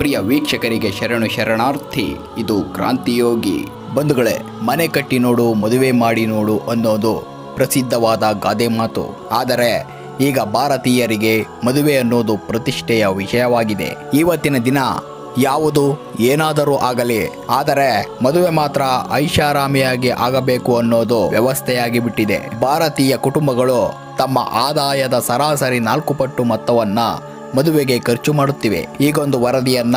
ಪ್ರಿಯ ವೀಕ್ಷಕರಿಗೆ ಶರಣು ಶರಣಾರ್ಥಿ, ಇದು ಕ್ರಾಂತಿಯೋಗಿ. ಬಂಧುಗಳೇ, ಮನೆ ಕಟ್ಟಿ ನೋಡು, ಮದುವೆ ಮಾಡಿ ನೋಡು ಅನ್ನೋದು ಪ್ರಸಿದ್ಧವಾದ ಗಾದೆ ಮಾತು. ಆದರೆ, ಈಗ ಭಾರತೀಯರಿಗೆ ಮದುವೆ ಅನ್ನೋದು ಪ್ರತಿಷ್ಠೆಯ ವಿಷಯವಾಗಿದೆ. ಇವತ್ತಿನ ದಿನ ಯಾವುದು ಏನಾದರೂ ಆಗಲಿ, ಆದರೆ ಮದುವೆ ಮಾತ್ರ ಐಷಾರಾಮಿಯಾಗಿ ಆಗಬೇಕು ಅನ್ನೋದು ವ್ಯವಸ್ಥೆಯಾಗಿ ಬಿಟ್ಟಿದೆ ಭಾರತೀಯ ಕುಟುಂಬಗಳು ತಮ್ಮ ಆದಾಯದ ಸರಾಸರಿ ನಾಲ್ಕು ಪಟ್ಟು ಮೊತ್ತವನ್ನ ಮದುವೆಗೆ ಖರ್ಚು ಮಾಡುತ್ತಿವೆ. ಈಗೊಂದು ವರದಿಯನ್ನ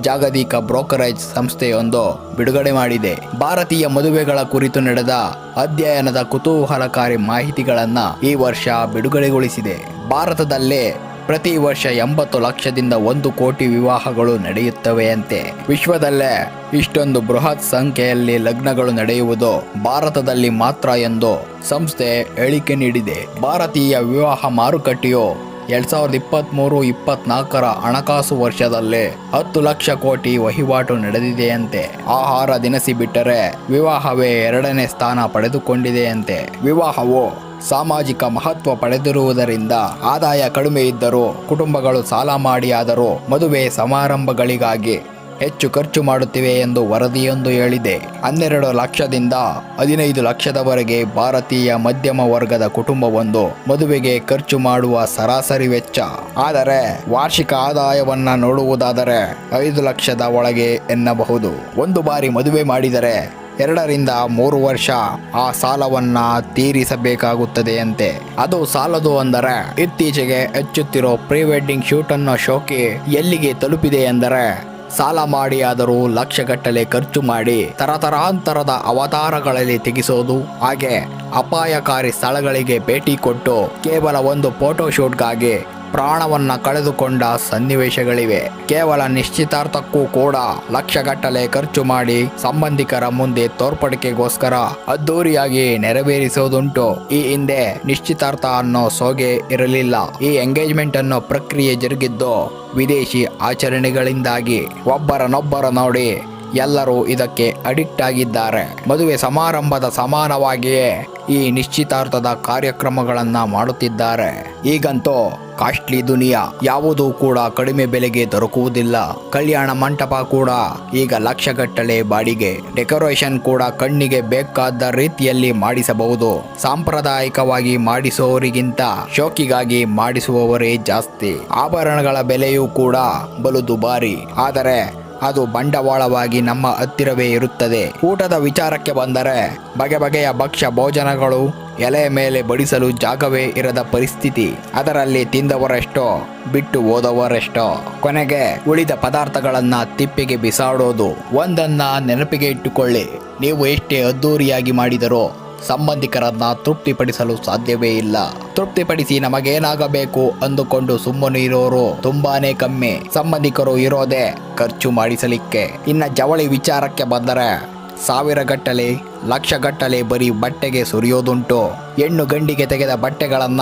ಜಾಗತಿಕ ಬ್ರೋಕರೇಜ್ ಸಂಸ್ಥೆಯೊಂದು ಬಿಡುಗಡೆ ಮಾಡಿದೆ. ಭಾರತೀಯ ಮದುವೆಗಳ ಕುರಿತು ನಡೆದ ಅಧ್ಯಯನದ ಕುತೂಹಲಕಾರಿ ಮಾಹಿತಿಗಳನ್ನ ಈ ವರ್ಷ ಬಿಡುಗಡೆಗೊಳಿಸಿದೆ. ಭಾರತದಲ್ಲೇ ಪ್ರತಿ ವರ್ಷ ಎಂಬತ್ತು ಲಕ್ಷದಿಂದ ಒಂದು ಕೋಟಿ ವಿವಾಹಗಳು ನಡೆಯುತ್ತವೆಯಂತೆ. ವಿಶ್ವದಲ್ಲೇ ಇಷ್ಟೊಂದು ಬೃಹತ್ ಸಂಖ್ಯೆಯಲ್ಲಿ ಲಗ್ನಗಳು ನಡೆಯುವುದು ಭಾರತದಲ್ಲಿ ಮಾತ್ರ ಎಂದು ಸಂಸ್ಥೆ ಹೇಳಿಕೆ ನೀಡಿದೆ. ಭಾರತೀಯ ವಿವಾಹ ಮಾರುಕಟ್ಟೆಯು ಎರಡ್ ಸಾವಿರದ ಇಪ್ಪತ್ತ್ಮೂರು ಇಪ್ಪತ್ನಾಲ್ಕರ ಹಣಕಾಸು ವರ್ಷದಲ್ಲೇ ಹತ್ತು ಲಕ್ಷ ಕೋಟಿ ವಹಿವಾಟು ನಡೆದಿದೆಯಂತೆ. ಆಹಾರ ದಿನಸಿ ಬಿಟ್ಟರೆ ವಿವಾಹವೇ ಎರಡನೇ ಸ್ಥಾನ ಪಡೆದುಕೊಂಡಿದೆಯಂತೆ. ವಿವಾಹವು ಸಾಮಾಜಿಕ ಮಹತ್ವ ಪಡೆದಿರುವುದರಿಂದ ಆದಾಯ ಕಡಿಮೆ ಇದ್ದರೂ ಕುಟುಂಬಗಳು ಸಾಲ ಮಾಡಿಯಾದರೂ ಮದುವೆ ಸಮಾರಂಭಗಳಿಗಾಗಿ ಹೆಚ್ಚು ಖರ್ಚು ಮಾಡುತ್ತಿವೆ ಎಂದು ವರದಿಯೊಂದು ಹೇಳಿದೆ. ಹನ್ನೆರಡು ಲಕ್ಷದಿಂದ ಹದಿನೈದು ಲಕ್ಷದವರೆಗೆ ಭಾರತೀಯ ಮಧ್ಯಮ ವರ್ಗದ ಕುಟುಂಬವೊಂದು ಮದುವೆಗೆ ಖರ್ಚು ಮಾಡುವ ಸರಾಸರಿ ವೆಚ್ಚ. ಆದರೆ ವಾರ್ಷಿಕ ಆದಾಯವನ್ನ ನೋಡುವುದಾದರೆ ಐದು ಲಕ್ಷದ ಒಳಗೆ ಎನ್ನಬಹುದು. ಒಂದು ಬಾರಿ ಮದುವೆ ಮಾಡಿದರೆ ಎರಡರಿಂದ ಮೂರು ವರ್ಷ ಆ ಸಾಲವನ್ನ ತೀರಿಸಬೇಕಾಗುತ್ತದೆಯಂತೆ ಅದು ಸಾಲದು ಅಂದರೆ ಇತ್ತೀಚೆಗೆ ಹೆಚ್ಚುತ್ತಿರೋ ಪ್ರೀ ವೆಡ್ಡಿಂಗ್ ಶೂಟ್ ಅನ್ನೋ ಶೋಕಿ ಎಲ್ಲಿಗೆ ತಲುಪಿದೆ ಎಂದರೆ ಸಾಲ ಮಾಡಿಯಾದರೂ ಲಕ್ಷಗಟ್ಟಲೆ ಖರ್ಚು ಮಾಡಿ ತರತರಾಂತರದ ಅವತಾರಗಳಲ್ಲಿ ತೆಗೆಸೋದು ಹಾಗೆ ಅಪಾಯಕಾರಿ ಸ್ಥಳಗಳಿಗೆ ಭೇಟಿ ಕೊಟ್ಟು ಕೇವಲ ಒಂದು ಫೋಟೋ ಶೂಟ್ಗಾಗಿ ಪ್ರಾಣವನ್ನ ಕಳೆದುಕೊಂಡ ಸನ್ನಿವೇಶಗಳಿವೆ. ಕೇವಲ ನಿಶ್ಚಿತಾರ್ಥಕ್ಕೂ ಕೂಡ ಲಕ್ಷಗಟ್ಟಲೆ ಖರ್ಚು ಮಾಡಿ ಸಂಬಂಧಿಕರ ಮುಂದೆ ತೋರ್ಪಡಿಕೆಗೋಸ್ಕರ ಅದ್ದೂರಿಯಾಗಿ ನೆರವೇರಿಸುವುದುಂಟು ಈ ಹಿಂದೆ ನಿಶ್ಚಿತಾರ್ಥ ಅನ್ನೋ ಸೋಗೆ ಇರಲಿಲ್ಲ. ಈ ಎಂಗೇಜ್ಮೆಂಟ್ ಅನ್ನೋ ಪ್ರಕ್ರಿಯೆ ಜರುಗಿದ್ದು ವಿದೇಶಿ ಆಚರಣೆಗಳಿಂದಾಗಿ ಒಬ್ಬರನ್ನೊಬ್ಬರ ನೋಡಿ ಎಲ್ಲರೂ ಇದಕ್ಕೆ ಅಡಿಕ್ಟ್ ಆಗಿದ್ದಾರೆ. ಮದುವೆ ಸಮಾರಂಭದ ಸಮಾನವಾಗಿಯೇ ಈ ನಿಶ್ಚಿತಾರ್ಥದ ಕಾರ್ಯಕ್ರಮಗಳನ್ನು ಮಾಡುತ್ತಿದ್ದಾರೆ. ಈಗಂತೂ ಕಾಸ್ಟ್ಲಿ ದುನಿಯಾ ಯಾವುದೂ ಕೂಡ ಕಡಿಮೆ ಬೆಲೆಗೆ ದೊರಕುವುದಿಲ್ಲ. ಕಲ್ಯಾಣ ಮಂಟಪ ಕೂಡ ಈಗ ಲಕ್ಷಗಟ್ಟಲೆ ಬಾಡಿಗೆ. ಡೆಕೋರೇಷನ್ ಕೂಡ ಕಣ್ಣಿಗೆ ಬೇಕಾದ ರೀತಿಯಲ್ಲಿ ಮಾಡಿಸಬಹುದು. ಸಾಂಪ್ರದಾಯಿಕವಾಗಿ ಮಾಡಿಸುವವರಿಗಿಂತ ಶೋಕಿಗಾಗಿ ಮಾಡಿಸುವವರೇ ಜಾಸ್ತಿ. ಆಭರಣಗಳ ಬೆಲೆಯೂ ಕೂಡ ಬಲು ದುಬಾರಿ ಆದರೆ ಅದು ಬಂಡವಾಳವಾಗಿ ನಮ್ಮ ಹತ್ತಿರವೇ ಇರುತ್ತದೆ. ಊಟದ ವಿಚಾರಕ್ಕೆ ಬಂದರೆ ಬಗೆ ಬಗೆಯ ಭಕ್ಷ್ಯ ಭೋಜನಗಳು ಎಲೆ ಮೇಲೆ ಬಡಿಸಲು ಜಾಗವೇ ಇರದ ಪರಿಸ್ಥಿತಿ. ಅದರಲ್ಲಿ ತಿಂದವರೆಷ್ಟೋ, ಬಿಟ್ಟು ಹೋದವರೆಷ್ಟೋ. ಕೊನೆಗೆ ಉಳಿದ ಪದಾರ್ಥಗಳನ್ನ ತಿಪ್ಪಿಗೆ ಬಿಸಾಡೋದು. ಒಂದನ್ನ ನೆನಪಿಗೆ ಇಟ್ಟುಕೊಳ್ಳಿ. ನೀವು ಎಷ್ಟೇ ಅದ್ದೂರಿಯಾಗಿ ಮಾಡಿದರೋ ಸಂಬಂಧಿಕರನ್ನ ತೃಪ್ತಿಪಡಿಸಲು ಸಾಧ್ಯವೇ ಇಲ್ಲ. ತೃಪ್ತಿಪಡಿಸಿ ನಮಗೇನಾಗಬೇಕು ಅಂದುಕೊಂಡು ಸುಮ್ಮನೆ ಇರೋರು ತುಂಬಾನೇ ಕಮ್ಮಿ. ಸಂಬಂಧಿಕರು ಇರೋದೇ ಖರ್ಚು ಮಾಡಿಸಲಿಕ್ಕೆ. ಇನ್ನ ಜವಳಿ ವಿಚಾರಕ್ಕೆ ಬಂದರೆ ಸಾವಿರ ಗಟ್ಟಲೆ ಲಕ್ಷಗಟ್ಟಲೆ ಬರೀ ಬಟ್ಟೆಗೆ ಸುರಿಯೋದುಂಟು. ಹೆಣ್ಣು ಗಂಡಿಗೆ ತೆಗೆದ ಬಟ್ಟೆಗಳನ್ನ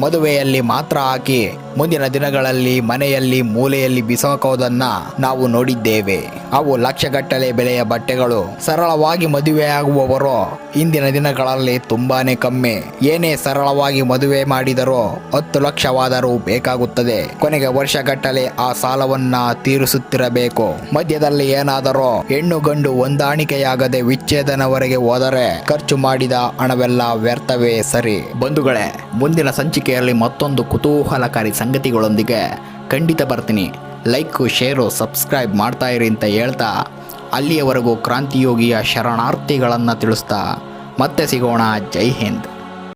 ಮದುವೆಯಲ್ಲಿ ಮಾತ್ರ ಹಾಕಿ ಮುಂದಿನ ದಿನಗಳಲ್ಲಿ ಮನೆಯಲ್ಲಿ ಮೂಲೆಯಲ್ಲಿ ಬಿಸಾಕೋದನ್ನ ನಾವು ನೋಡಿದ್ದೇವೆ. ಅವು ಲಕ್ಷಗಟ್ಟಲೆ ಬೆಲೆಯ ಬಟ್ಟೆಗಳು. ಸರಳವಾಗಿ ಮದುವೆಯಾಗುವವರು ಇಂದಿನ ದಿನಗಳಲ್ಲಿ ತುಂಬಾನೇ ಕಮ್ಮಿ. ಏನೇ ಸರಳವಾಗಿ ಮದುವೆ ಮಾಡಿದರೂ ಹತ್ತು ಲಕ್ಷವಾದರೂ ಬೇಕಾಗುತ್ತದೆ. ಕೊನೆಗೆ ವರ್ಷಗಟ್ಟಲೆ ಆ ಸಾಲವನ್ನ ತೀರಿಸುತ್ತಿರಬೇಕು. ಮಧ್ಯದಲ್ಲಿ ಏನಾದರೂ ಹೆಣ್ಣು ಗಂಡು ಹೊಂದಾಣಿಕೆಯಾಗದೆ ವಿಚ್ಛೇದನವರೆಗೆ ಹೋದರೆ ಖರ್ಚು ಮಾಡಿದ ಹಣವೆಲ್ಲ ವ್ಯರ್ಥವೇ ಸರಿ. ಬಂಧುಗಳೇ, ಮುಂದಿನ ಸಂಚಿಕೆಯಲ್ಲಿ ಮತ್ತೊಂದು ಕುತೂಹಲಕಾರಿ ಸಂಗತಿಗಳೊಂದಿಗೆ ಖಂಡಿತ ಬರ್ತೀನಿ. ಲೈಕು, ಶೇರು, ಸಬ್ಸ್ಕ್ರೈಬ್ ಮಾಡ್ತಾ ಇರಿ ಅಂತ ಹೇಳ್ತಾ ಅಲ್ಲಿಯವರೆಗೂ ಕ್ರಾಂತಿಯೋಗಿಯ ಶರಣಾರ್ಥಿಗಳನ್ನು ತಿಳಿಸ್ತಾ ಮತ್ತೆ ಸಿಗೋಣ. ಜೈ ಹಿಂದ್.